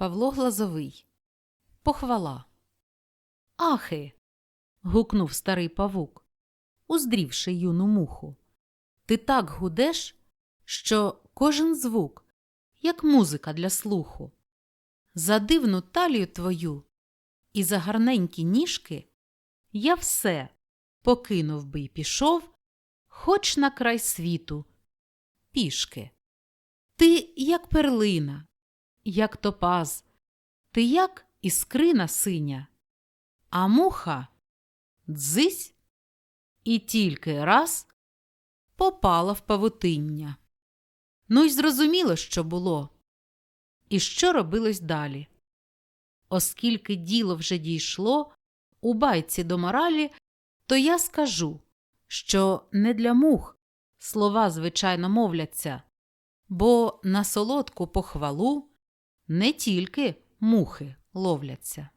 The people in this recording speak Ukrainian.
Павло Глазовий. Похвала. Ахи. гукнув старий павук, уздрівши юну муху. Ти так гудеш, що кожен звук, як музика для слуху. За дивну талію твою і за гарненькі ніжки я все покинув би й пішов, хоч на край світу, пішки. Ти як перлина, як топаз, ти як іскрина синя, а муха дзись і тільки раз попала в павутиння. Ну й зрозуміло, що було, і що робилось далі. Оскільки діло вже дійшло у байці до моралі, то я скажу, що не для мух слова звичайно мовляться, бо на солодку похвалу не тільки мухи ловляться.